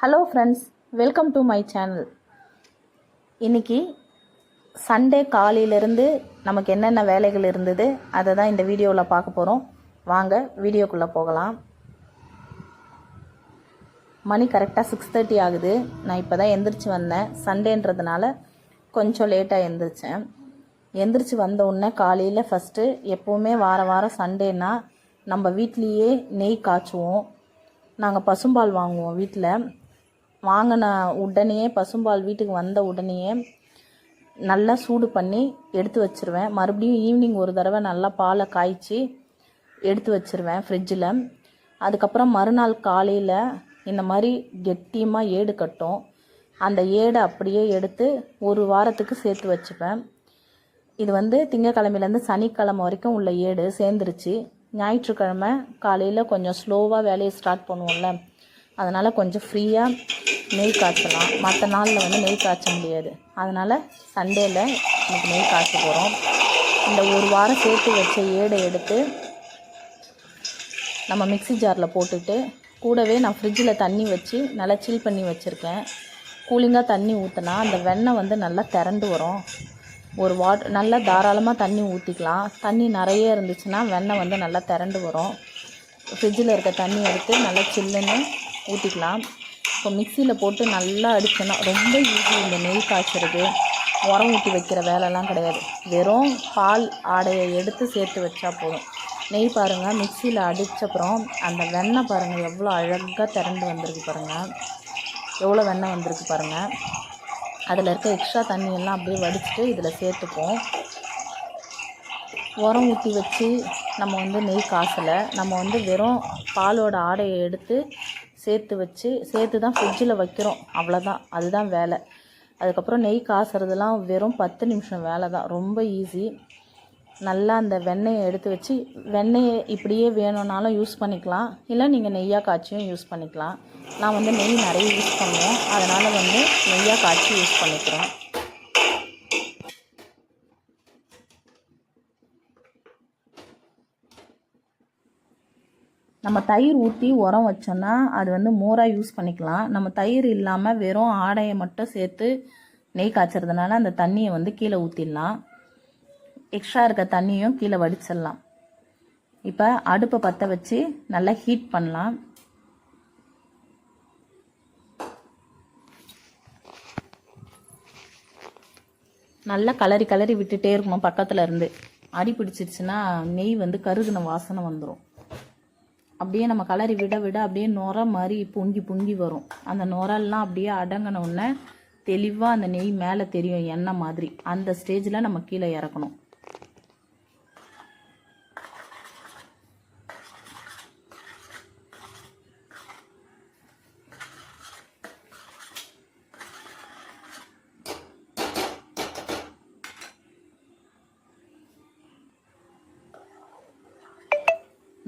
Hello friends welcome to my channel இன்னைக்கு Sunday காலையிலேருந்து நமக்கு என்னென்ன வேலைகள் இருந்தது அதை தான் இந்த வீடியோவில் பார்க்க போகிறோம் வாங்க வீடியோக்குள்ளே போகலாம். மணி கரெக்டாக சிக்ஸ் தேர்ட்டி ஆகுது. நான் இப்போ தான் எந்திரிச்சு வந்தேன். சண்டேன்றதுனால கொஞ்சம் லேட்டாக எந்திரிச்சேன். எந்திரிச்சு வந்த உடனே காலையில் ஃபஸ்ட்டு எப்போவுமே வார வாரம் சண்டேன்னா நம்ம வீட்லேயே நெய் காய்ச்சுவோம். நாங்கள் பசும்பால் வாங்குவோம் வீட்டில் வாங்கின உடனேயே பசும்பால் வீட்டுக்கு வந்த உடனேயே நல்லா சூடு பண்ணி எடுத்து வச்சிருவேன். மறுபடியும் ஈவினிங் ஒரு தடவை நல்லா பாலை காய்ச்சி எடுத்து வச்சிருவேன் ஃப்ரிட்ஜில் அதுக்கப்புறம் மறுநாள் காலையில் இந்த மாதிரி கெட்டியமாக ஏடு கட்டும். அந்த ஏடை அப்படியே எடுத்து ஒரு வாரத்துக்கு சேர்த்து வச்சுப்பேன். இது வந்து திங்கக்கிழமையிலேருந்து சனிக்கிழமை வரைக்கும் உள்ள ஏடு சேர்ந்துருச்சு. ஞாயிற்றுக்கிழமை காலையில் கொஞ்சம் ஸ்லோவாக வேலையை ஸ்டார்ட் பண்ணுவோம்ல. அதனால் கொஞ்சம் ஃப்ரீயாக நெய் காய்ச்சலாம். மற்ற நாளில் வந்து நெய் காய்ச்ச முடியாது. அதனால் சண்டேயில் இன்னைக்கு நெய் காய்ச்ச போகிறோம் இந்த ஒரு வாரம் சேர்த்து வச்ச ஏடை எடுத்து நம்ம மிக்ஸி ஜாரில் போட்டுட்டு கூடவே நான் ஃப்ரிட்ஜில் தண்ணி வச்சு நல்லா சில் பண்ணி வச்சுருக்கேன். கூலிங்காக தண்ணி ஊற்றினா அந்த வெண்ணெய் வந்து நல்லா திரண்டு வரும். ஒரு வாட் நல்லா தாராளமாக தண்ணி ஊற்றிக்கலாம் தண்ணி நிறைய இருந்துச்சுன்னா வெண்ணெய் வந்து நல்லா திரண்டு வரும். ஃப்ரிட்ஜில் இருக்க தண்ணி எடுத்து நல்லா சில்லுன்னு ஊற்றிக்கலாம் இப்போ மிக்சியில் போட்டு நல்லா அடிச்சோன்னா ரொம்ப ஈஸி இந்த நெய் காய்ச்சறது. உரம் ஊற்றி வைக்கிற வேலைலாம் கிடையாது. வெறும் பால் ஆடையை எடுத்து சேர்த்து வச்சா போதும். நெய் பாருங்கள் மிக்சியில் அடித்தப்புறம் அந்த வெண்ணெய் பாருங்கள் எவ்வளோ அழகாக திரண்டு வந்திருக்கு பாருங்கள் எவ்வளோ வெண்ணெய் வந்திருக்கு பாருங்கள் அதில் இருக்க எக்ஸ்ட்ரா தண்ணியெல்லாம் அப்படியே வடிச்சுட்டு இதில் சேர்த்துப்போம். உரம் ஊற்றி வச்சு நம்ம வந்து நெய் காசலை நம்ம வந்து வெறும் பாலோட ஆடையை எடுத்து சேர்த்து வச்சு சேர்த்து தான் ஃப்ரிட்ஜில் வைக்கிறோம். அவ்வளோதான் அதுதான் வேலை. அதுக்கப்புறம் நெய் காசுறதுலாம் வெறும் பத்து நிமிஷம் வேலை தான் ரொம்ப ஈஸி நல்லா அந்த வெண்ணெயை எடுத்து வச்சு வெண்ணெயை இப்படியே வேணும்னாலும் யூஸ் பண்ணிக்கலாம். இல்லை நீங்கள் நெய்யாக காய்ச்சியும் யூஸ் பண்ணிக்கலாம். நான் வந்து நெய் நிறைய யூஸ் பண்ணுவேன். அதனால் வந்து நெய்யாக காய்ச்சி யூஸ் பண்ணிக்கிறேன் நம்ம தயிர் ஊற்றி உரம் வச்சோன்னா அது வந்து மோராக யூஸ் பண்ணிக்கலாம். நம்ம தயிர் இல்லாமல் வெறும் ஆடையை மட்டும் சேர்த்து நெய் காய்ச்சறதுனால அந்த தண்ணியை வந்து கீழே ஊற்றிடலாம் எக்ஸ்ட்ரா இருக்க தண்ணியும் கீழே வடிச்சிடலாம். இப்போ அடுப்பை பற்ற வச்சு நல்லா ஹீட் பண்ணலாம். நல்லா கலரி கலரி விட்டுட்டே இருக்கணும் பக்கத்தில் இருந்து. அடி பிடிச்சிருச்சுன்னா நெய் வந்து கருகுன வாசனை வந்துடும் அப்படியே நம்ம கலரி விட விட அப்படியே நுர மாதிரி பொங்கி பொங்கி வரும். அந்த நுரெல்லாம் அப்படியே அடங்கின உடனே தெளிவாக அந்த நெய் மேலே தெரியும் எண்ணெய் மாதிரி. அந்த ஸ்டேஜில் நம்ம கீழே இறக்கணும்.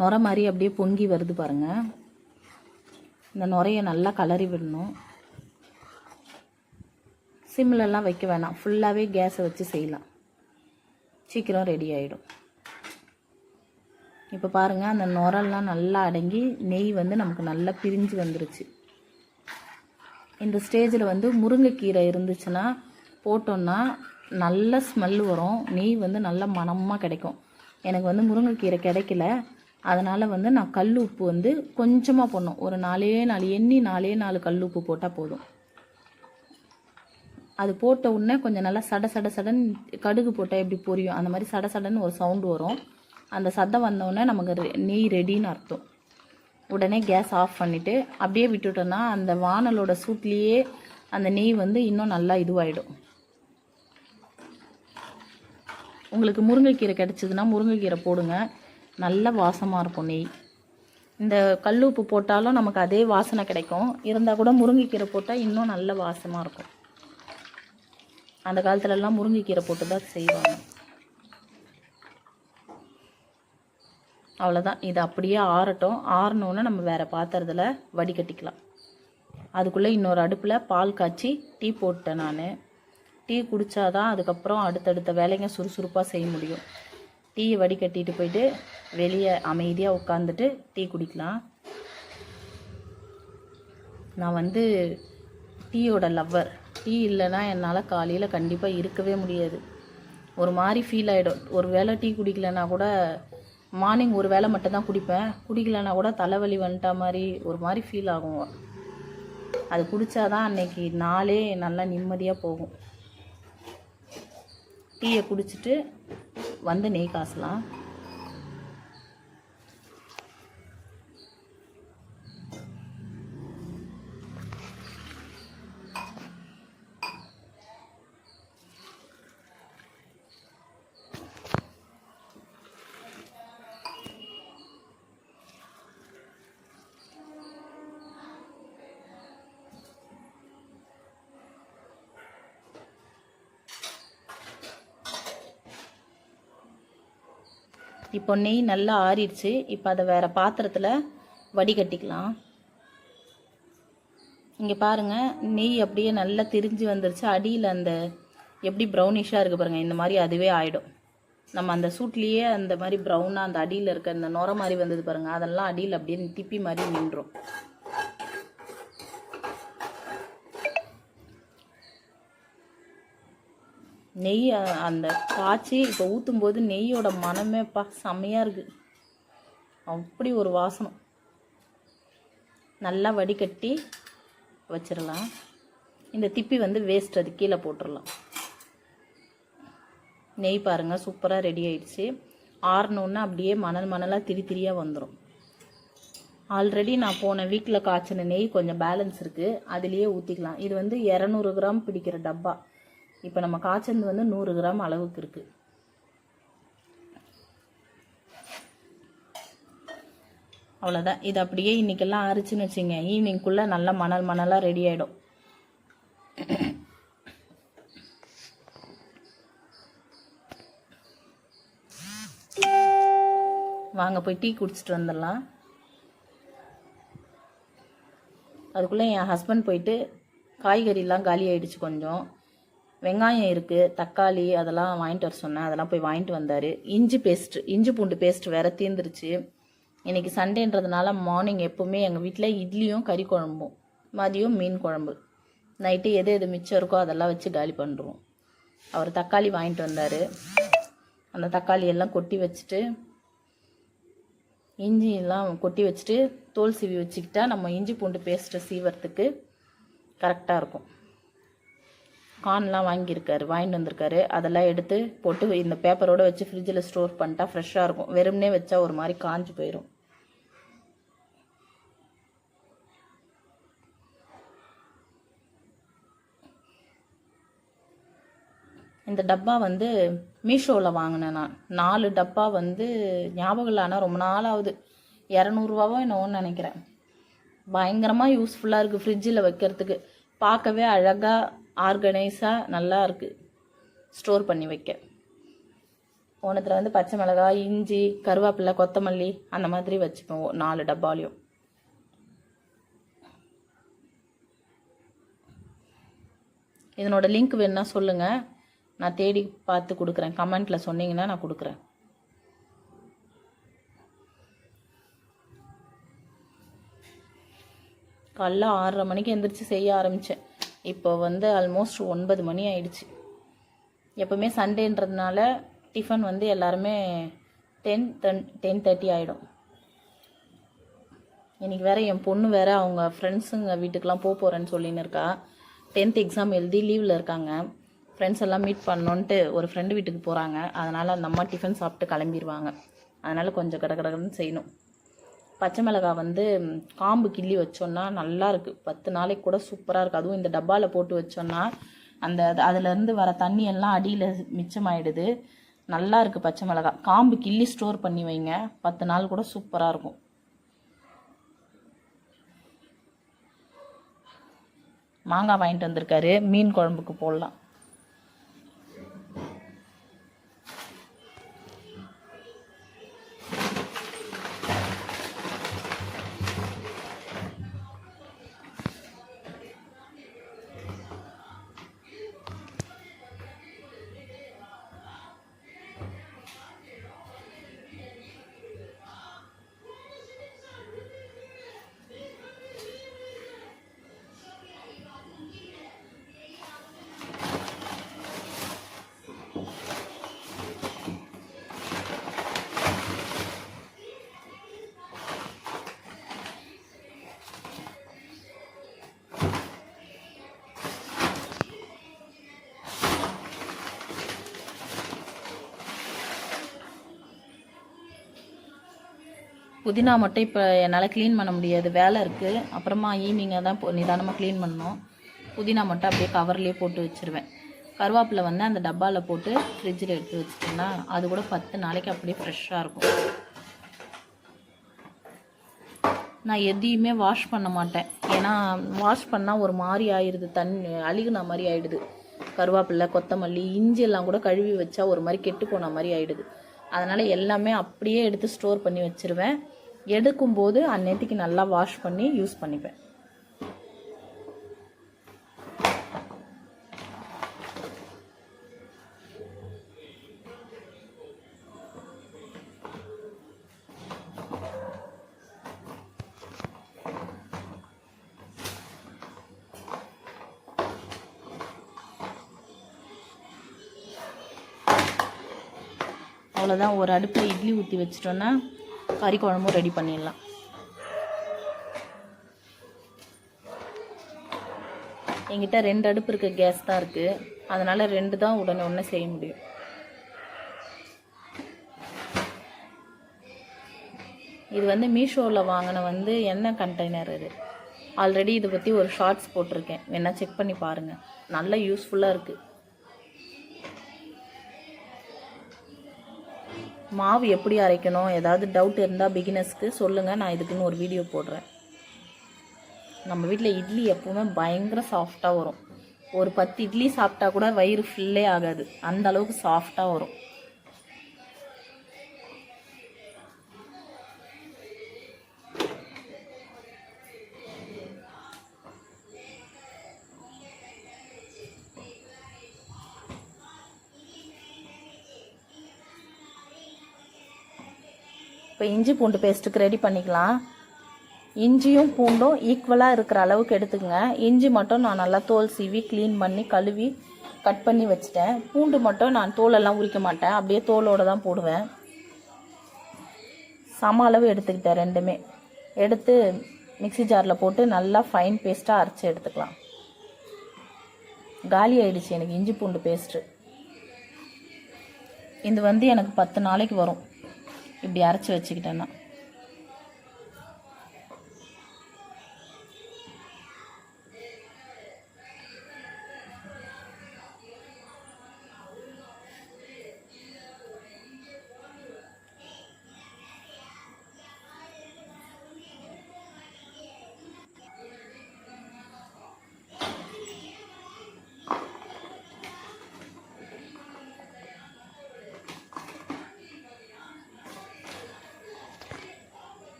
நுர மாதிரி அப்படியே பொங்கி வருது பாருங்கள் இந்த நுரையை நல்லா கலரி விடணும். சிம்லெல்லாம் வைக்க வேணாம். ஃபுல்லாகவே கேஸை வச்சு செய்யலாம். சீக்கிரம் ரெடி ஆகிடும் இப்போ பாருங்கள் அந்த நுரெல்லாம் நல்லா அடங்கி நெய் வந்து நமக்கு நல்லா பிரிஞ்சு வந்துருச்சு. இந்த ஸ்டேஜில் வந்து முருங்கைக்கீரை இருந்துச்சுன்னா போட்டோன்னா நல்ல ஸ்மெல் வரும். நெய் வந்து நல்ல மனமாக கிடைக்கும். எனக்கு வந்து முருங்கைக்கீரை கிடைக்கல. அதனால் வந்து நான் கல் உப்பு வந்து கொஞ்சமாக போடணும். ஒரு நாலே நாலு எண்ணி நாலே நாலு கல் உப்பு போட்டால் போதும். அது போட்ட உடனே கொஞ்சம் நல்லா சட சட சடன் கடுகு போட்டால் எப்படி பொரியும்? அந்த மாதிரி சட சடன்னு ஒரு சவுண்டு வரும். அந்த சத்தம் வந்த நமக்கு ரெ- நெய் ரெடின்னு அர்த்தம். உடனே கேஸ் ஆஃப் பண்ணிவிட்டு அப்படியே விட்டுட்டோன்னா அந்த வானலோட சூட்லேயே அந்த நெய் வந்து இன்னும் நல்லா இதுவாகிடும் உங்களுக்கு முருங்கைக்கீரை கிடச்சிதுன்னா முருங்கைக்கீரை போடுங்க. நல்ல வாசமாக இருக்கும் நெய். இந்த கல் உப்பு போட்டாலும் நமக்கு அதே வாசனை கிடைக்கும். இருந்தால் கூட முருங்கைக்கீரை போட்டால் இன்னும் நல்ல வாசமாக இருக்கும். அந்த காலத்துலலாம் முருங்கைக்கீரை போட்டு தான் செய்வாங்க. அவ்வளோதான் இது அப்படியே ஆறட்டும். ஆறினோன்னு நம்ம வேறு பாத்திரத்தில் வடிகட்டிக்கலாம் அதுக்குள்ளே இன்னொரு அடுப்பில் பால் காய்ச்சி டீ போட்டேன் நான். டீ குடித்தாதான் அதுக்கப்புறம் அடுத்தடுத்த வேலைங்க சுறுசுறுப்பாக செய்ய முடியும். டீயை வடிகட்டிட்டு போயிட்டு வெளியே அமைதியாக உட்காந்துட்டு டீ குடிக்கலாம். நான் வந்து டீயோட லவ்வர். டீ இல்லைன்னா என்னால் காலையில் கண்டிப்பாக இருக்கவே முடியாது. ஒரு மாதிரி ஃபீல் ஆகிடும் ஒரு வேளை டீ குடிக்கலன்னா கூட மார்னிங் ஒரு வேளை மட்டும்தான் குடிப்பேன். குடிக்கலன்னா கூட தலைவலி வந்துட்டா மாதிரி ஒரு மாதிரி ஃபீல் ஆகும். அது குடித்தாதான் அன்னைக்கு நாளே நல்லா நிம்மதியாக போகும். டீயை குடிச்சிட்டு வந்து நெய் காசலாம். இப்போ நெய் நல்லா ஆறிடுச்சு. இப்போ அதை வேறு பாத்திரத்தில் வடிகட்டிக்கலாம். இங்கே பாருங்கள் நெய் அப்படியே நல்லா திரிஞ்சு வந்துருச்சு. அடியில் அந்த எப்படி ப்ரௌனிஷாக இருக்குது பாருங்கள் இந்த மாதிரி அதுவே ஆகிடும் நம்ம அந்த சூட்லேயே அந்த மாதிரி ப்ரௌனாக அந்த அடியில் இருக்க அந்த நுர மாதிரி வந்தது பாருங்கள் அதெல்லாம் அடியில் அப்படியே திப்பி மாதிரி நின்றோம். நெய் அந்த காய்ச்சி இப்போ ஊற்றும் போது நெய்யோட மனமேப்பா பா செம்மையாக இருக்குது அப்படி ஒரு வாசனம். நல்லா வடிகட்டி வச்சிடலாம் இந்த திப்பி வந்து வேஸ்ட் அது. கீழே போட்டுடலாம் நெய் பாருங்கள் சூப்பராக ரெடி ஆயிடுச்சு. ஆறணுன்னா அப்படியே மணல் மணலாக திரி திரியாக வந்துடும் ஆல்ரெடி நான் போன வீக்கில் காய்ச்சின நெய் கொஞ்சம் பேலன்ஸ் இருக்குது அதுலேயே ஊற்றிக்கலாம் இது வந்து இரநூறு கிராம் பிடிக்கிற டப்பா. இப்போ நம்ம காய்ச்சது வந்து நூறு கிராம் அளவுக்கு இருக்குது அவ்வளோதான் இது அப்படியே இன்றைக்கெல்லாம் அரிச்சுன்னு வச்சுங்க. ஈவினிங்குள்ளே நல்லா மணல் மணலாக ரெடி ஆகிடும் வாங்க போய் டீ குடிச்சிட்டு வந்துடலாம். அதுக்குள்ளே என் ஹஸ்பண்ட் போயிட்டு காய்கறிலாம் காலி ஆகிடுச்சு கொஞ்சம். வெங்காயம் இருக்குது தக்காளி அதெல்லாம் வாங்கிட்டு வர சொன்னேன். அதெல்லாம் போய் வாங்கிட்டு வந்தார். இஞ்சி பேஸ்ட் இஞ்சி பூண்டு பேஸ்ட் வேற தீர்ந்துருச்சு. இன்றைக்கி சண்டேன்றதுனால மார்னிங் எப்போவுமே எங்கள் வீட்டில் இட்லியும் கறி குழம்பும். மதியம் மீன் குழம்பு. நைட்டு எது எது மிச்சம் இருக்கோ அதெல்லாம் வச்சு காலி பண்ணுறோம் அவர் தக்காளி வாங்கிட்டு வந்தார். அந்த தக்காளி எல்லாம் கொட்டி வச்சுட்டு இஞ்சி எல்லாம் கொட்டி வச்சுட்டு தோல் சீவி வச்சுக்கிட்டா நம்ம இஞ்சி பூண்டு பேஸ்ட்டை சீவறதுக்கு கரெக்டாக இருக்கும். கார்ன்லாம் வாங்கியிருக்காரு வாங்கிட்டு வந்திருக்காரு. அதெல்லாம் எடுத்து போட்டு இந்த பேப்பரோட வச்சு ஃப்ரிட்ஜில் ஸ்டோர் பண்ணிட்டா ஃப்ரெஷ்ஷாக இருக்கும். வெறும்னே வச்சா ஒரு மாதிரி காஞ்சி போயிடும் இந்த டப்பா வந்து மீஷோவில் வாங்கினேன் நான். நாலு டப்பா வந்து ஞாபகம் இல்லை ஆனால் ரொம்ப நாள் ஆகுது இரநூறுவாவோ என்னவோன்னு நினைக்கிறேன். பயங்கரமாக யூஸ்ஃபுல்லாக இருக்குது ஃப்ரிட்ஜில் வைக்கிறதுக்கு. பார்க்கவே அழகாக ஆர்கனைஸாக நல்லா இருக்குது ஸ்டோர் பண்ணி வைக்க. ஓனத்தில் வந்து பச்சை மிளகாய் இஞ்சி கருவேப்பிலை கொத்தமல்லி அந்த மாதிரி வச்சுப்போம். நாலு டப்பாலையும். இதனோட லிங்க் வேணுன்னா சொல்லுங்கள் நான் தேடி பார்த்து கொடுக்குறேன். கமெண்ட்டில் சொன்னீங்கன்னா நான் கொடுக்குறேன். காலைல ஆறரை மணிக்கு எந்திரிச்சு செய்ய ஆரம்பித்தேன் இப்போ வந்து ஆல்மோஸ்ட் ஒன்பது மணி ஆயிடுச்சு. எப்போவுமே சண்டேன்றதுனால டிஃபன் வந்து எல்லாருமே டென் தென் டென் தேர்ட்டி ஆகிடும் இன்றைக்கி வேற என் பொண்ணு வேறு அவங்க ஃப்ரெண்ட்ஸுங்க வீட்டுக்கெலாம் போக போகிறேன்னு சொல்லின்னு இருக்கா. டென்த் எக்ஸாம் எழுதி லீவில் இருக்காங்க. ஃப்ரெண்ட்ஸ் எல்லாம் மீட் பண்ணோன்ட்டு ஒரு ஃப்ரெண்டு வீட்டுக்கு போகிறாங்க அதனால் அந்த அம்மா டிஃபன் சாப்பிட்டு கிளம்பிடுவாங்க அதனால் கொஞ்சம் கட கடகடன்னு செய்யணும். பச்சை மிளகாய் வந்து காம்பு கிள்ளி வச்சோன்னா நல்லாயிருக்கு பத்து நாளைக்கு கூட சூப்பராக இருக்குது அதுவும் இந்த டப்பாவில் போட்டு வச்சோன்னா அந்த அதுலேருந்து வர தண்ணி எல்லாம் அடியில் மிச்சமாயிடுது. நல்லா இருக்குது பச்சை மிளகாய் காம்பு கிள்ளி ஸ்டோர் பண்ணி வைங்க. பத்து நாள் கூட சூப்பராக இருக்கும். மாங்காய் வாங்கிட்டு வந்திருக்காரு. மீன் குழம்புக்கு போடலாம். புதினா மட்டும் இப்போ என்னால் க்ளீன் பண்ண முடியாது. வேலை இருக்குது அப்புறமா ஈவினிங்காக தான் இப்போ நிதானமாக க்ளீன் பண்ணணும். புதினா மட்டும் அப்படியே கவர்லேயே போட்டு வச்சுருவேன். கருவேப்பிலை வந்து அந்த டப்பாவில் போட்டு ஃப்ரிட்ஜில் எடுத்து வச்சுட்டேன்னா அது கூட பத்து நாளைக்கு அப்படியே ஃப்ரெஷ்ஷாக இருக்கும். நான் எதையுமே வாஷ் பண்ண மாட்டேன். ஏன்னா வாஷ் பண்ணால் ஒரு மாதிரி ஆயிடுது. தண்ணி அழுகுன மாதிரி ஆயிடுது. கருவேப்பிலை கொத்தமல்லி இஞ்சி எல்லாம் கூட கழுவி வச்சா ஒரு மாதிரி கெட்டு போன மாதிரி ஆயிடுது. அதனால் எல்லாமே அப்படியே எடுத்து ஸ்டோர் பண்ணி வச்சிருவேன். எடுக்கும்போது அந்நேரத்துக்கு நல்லா வாஷ் பண்ணி யூஸ் பண்ணிப்பேன். அவ்வளோதான் ஒரு அடுப்பில் இட்லி ஊற்றி வச்சிட்டோன்னா கறி குழம்பும் ரெடி பண்ணிடலாம். எங்கிட்ட ரெண்டு அடுப்பு இருக்க கேஸ் தான் இருக்குது அதனால் ரெண்டு தான் உடனே உடனே செய்ய முடியும். இது வந்து மீஷோவில் வாங்கின வந்து எண்ணெய் கண்டெய்னர் இது. ஆல்ரெடி இதை பற்றி ஒரு ஷார்ட்ஸ் போட்டிருக்கேன். வேணால் செக் பண்ணி பாருங்கள் நல்ல யூஸ்ஃபுல்லாக இருக்குது மாவு எப்படி அரைக்கணும்? ஏதாவது டவுட் இருந்தால் பிகினர்ஸ்க்கு சொல்லுங்கள் நான் இதுக்குன்னு ஒரு வீடியோ போடுறேன். நம்ம வீட்டில் இட்லி எப்போவுமே பயங்கர சாஃப்டாக வரும். ஒரு பத்து இட்லி சாப்பிட்டா கூட வயிறு ஃபில்லே ஆகாது. அந்த அளவுக்கு சாஃப்டாக வரும். இப்போ இஞ்சி பூண்டு பேஸ்ட்டுக்கு ரெடி பண்ணிக்கலாம். இஞ்சியும் பூண்டும் ஈக்குவலாக இருக்கிற அளவுக்கு எடுத்துக்கங்க. இஞ்சி மட்டும் நான் நல்லா தோல் சீவி க்ளீன் பண்ணி கழுவி கட் பண்ணி வச்சுட்டேன். பூண்டு மட்டும் நான் தோலெல்லாம் உரிக்க மாட்டேன். அப்படியே தோலோடு தான் போடுவேன். சம அளவு எடுத்துக்கிட்டேன் ரெண்டுமே. எடுத்து மிக்ஸி ஜாரில் போட்டு நல்லா ஃபைன் பேஸ்ட்டாக அரைச்சி எடுத்துக்கலாம். காலி ஆயிடுச்சு எனக்கு இஞ்சி பூண்டு பேஸ்ட்டு இது வந்து எனக்கு பத்து நாளைக்கு வரும். இப்படி அரைச்சி வச்சுக்கிட்டேன்னா.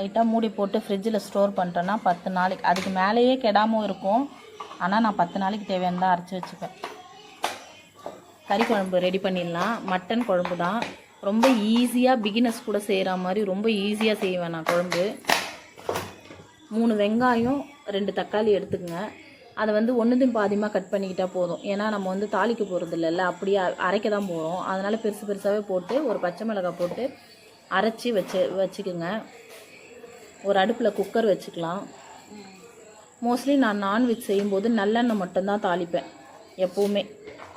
லைட்டாக மூடி போட்டு ஃப்ரிட்ஜில் ஸ்டோர் பண்ணிட்டோன்னா பத்து நாளைக்கு. அதுக்கு மேலேயே கெடாமல் இருக்கும். ஆனால் நான் பத்து நாளைக்கு தேவையானதாக அரைச்சி வச்சுப்பேன். கறி குழம்பு ரெடி பண்ணிடலாம். மட்டன் குழம்பு தான். ரொம்ப ஈஸியாக பிகினர்ஸ் கூட செய்கிற மாதிரி ரொம்ப ஈஸியாக செய்வேன் நான் குழம்பு. மூணு வெங்காயம் ரெண்டு தக்காளி எடுத்துக்கங்க. அதை வந்து ஒன்றுத்தையும் பாதியமாக கட் பண்ணிக்கிட்டால் போதும். ஏன்னா நம்ம வந்து தாளிக்க போகிறது இல்லைல்ல. அப்படியே அரைக்க தான் போகிறோம் அதனால் பெருசு பெருசாகவே போட்டு ஒரு பச்சை மிளகாய் போட்டு அரைச்சி வச்சு வச்சுக்குங்க. ஒரு அடுப்பில் குக்கர் வச்சுக்கலாம். மோஸ்ட்லி நான் நான்வெஜ் செய்யும்போது நல்லெண்ணெய் மட்டும்தான் தாளிப்பேன் எப்போவுமே.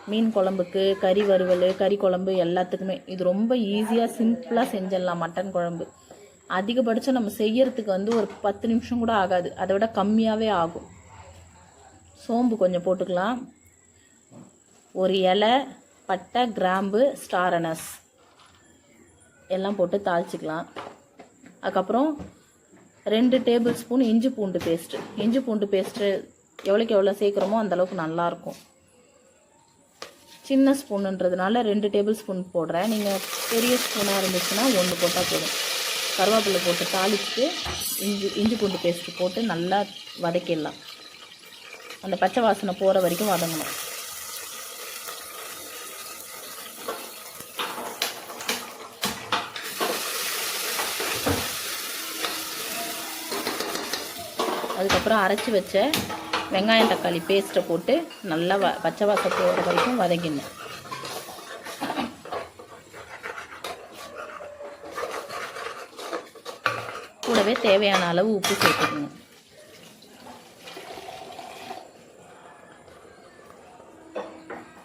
மீன் குழம்புக்கு கறி வறுவல் கறி குழம்பு எல்லாத்துக்குமே. இது ரொம்ப ஈஸியாக சிம்பிளாக செஞ்சிடலாம் மட்டன் குழம்பு. அதிகபட்சம் நம்ம செய்யறதுக்கு வந்து ஒரு பத்து நிமிஷம் கூட ஆகாது. அதை விட கம்மியாகவே ஆகும். சோம்பு கொஞ்சம் போட்டுக்கலாம். ஒரு இலை பட்டை கிராம்பு ஸ்டாரனஸ் எல்லாம் போட்டு தாளிச்சிக்கலாம். அதுக்கப்புறம் ரெண்டு டேபிள் ஸ்பூன் இஞ்சி பூண்டு பேஸ்ட்டு. இஞ்சி பூண்டு பேஸ்ட்டு எவ்வளோக்கு எவ்வளோ சேர்க்குறோமோ அந்தளவுக்கு நல்லாயிருக்கும். சின்ன ஸ்பூனுன்றதுனால ரெண்டு டேபிள் ஸ்பூன் போடுறேன். நீங்கள் பெரிய ஸ்பூனாக இருந்துச்சுன்னா ஒன்று போட்டால் போதும். கருவேப்பிலை போட்டு தாளிச்சுட்டு இஞ்சி இஞ்சி பூண்டு பேஸ்ட்டு போட்டு நல்லா வதக்கிடலாம். அந்த பச்சை வாசனை போகிற வரைக்கும் வதங்கணும். அப்புறம் அரைச்சி வச்ச வெங்காயம் தக்காளி பேஸ்ட்டை போட்டு நல்லா வ பச்சை வாசம் போகிற வரைக்கும் வதக்கிடணும். கூடவே தேவையான அளவு உப்பு சேர்த்துக்கணும்.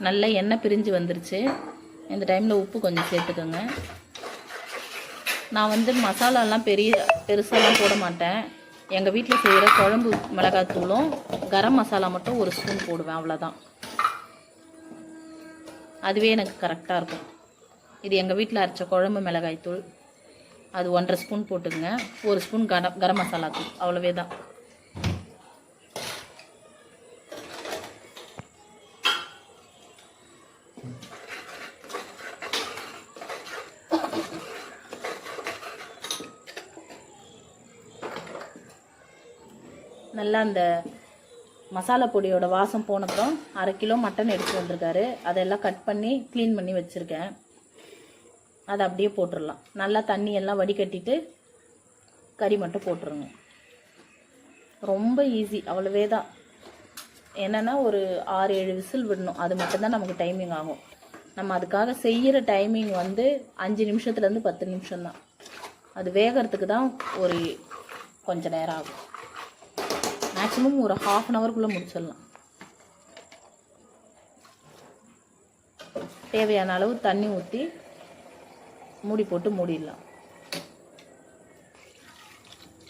நல்லா எண்ணெய் பிரிஞ்சு வந்துருச்சு. இந்த டைமில் உப்பு கொஞ்சம் சேர்த்துக்கோங்க. நான் வந்து மசாலாலாம் பெரிய பெருசாலாம் போட மாட்டேன். எங்கள் வீட்டில் செய்கிற குழம்பு மிளகாத்தூளும் கரம் மசாலா மட்டும் ஒரு ஸ்பூன் போடுவேன் அவ்வளோதான் அதுவே எனக்கு கரெக்டாக இருக்கும். இது எங்கள் வீட்டில் அரைச்ச குழம்பு மிளகாய்த்தூள் அது ஒன்றரை ஸ்பூன் போட்டுக்கங்க. ஒரு ஸ்பூன் கரம் கரம் மசாலா தூள். அவ்வளோவே தான் நல்லா அந்த மசாலா பொடியோட வாசம் போனப்புறம் அரை கிலோ மட்டன் எடுத்து வந்திருக்காரு. அதெல்லாம் கட் பண்ணி க்ளீன் பண்ணி வச்சுருக்கேன். அதை அப்படியே போட்டுடலாம் நல்லா தண்ணி எல்லாம் வடிகட்டிட்டு கறி மட்டும் போட்டுருங்க. ரொம்ப ஈஸி அவ்வளவே தான். என்னென்னா ஒரு ஆறு ஏழு விசில் விடணும். அது மட்டும்தான் நமக்கு டைமிங் ஆகும். நம்ம அதுக்காக செய்கிற டைமிங் வந்து அஞ்சு நிமிஷத்துலேருந்து பத்து நிமிஷம்தான். அது வேகிறதுக்கு தான் ஒரு கொஞ்சம் நேரம் ஆகும். மேக்ஸிமம் ஒரு ஹாஃப் அன் ஹவர்க்குள்ளே முடிச்சிடலாம். தேவையான அளவு தண்ணி ஊற்றி மூடி போட்டு மூடிடலாம்.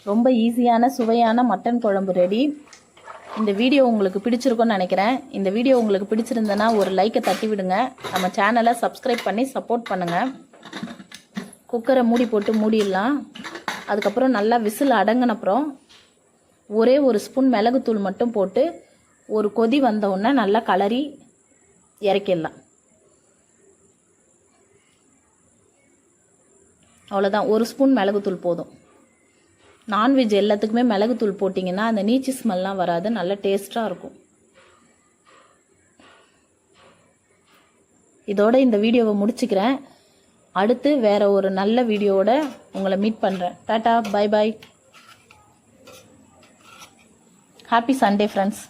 ரொம்ப ஈஸியான சுவையான மட்டன் குழம்பு ரெடி இந்த வீடியோ உங்களுக்கு பிடிச்சிருக்கும்னு நினைக்கிறேன். இந்த வீடியோ உங்களுக்கு பிடிச்சிருந்தனா ஒரு லைக்கை தட்டி விடுங்க. நம்ம சேனலை சப்ஸ்கிரைப் பண்ணி சப்போர்ட் பண்ணுங்கள் குக்கரை மூடி போட்டு மூடிடலாம். அதுக்கப்புறம் நல்லா விசில் அடங்கினப்புறம் ஒரே ஒரு ஸ்பூன் மிளகுத்தூள் மட்டும் போட்டு ஒரு கொதி வந்தவுடனே நல்லா கலரி இறக்கிடலாம். அவ்வளோதான் ஒரு ஸ்பூன் மிளகுத்தூள் போதும். நான்வெஜ் எல்லாத்துக்குமே மிளகுத்தூள் போட்டிங்கன்னா அந்த நீச்சி ஸ்மெல்லாம் வராது. நல்ல டேஸ்ட்டாக இருக்கும். இதோட இந்த வீடியோவை முடிச்சுக்கிறேன். அடுத்து வேற ஒரு நல்ல வீடியோவோட உங்களை மீட் பண்ணுறேன் tata bye bye happy Sunday friends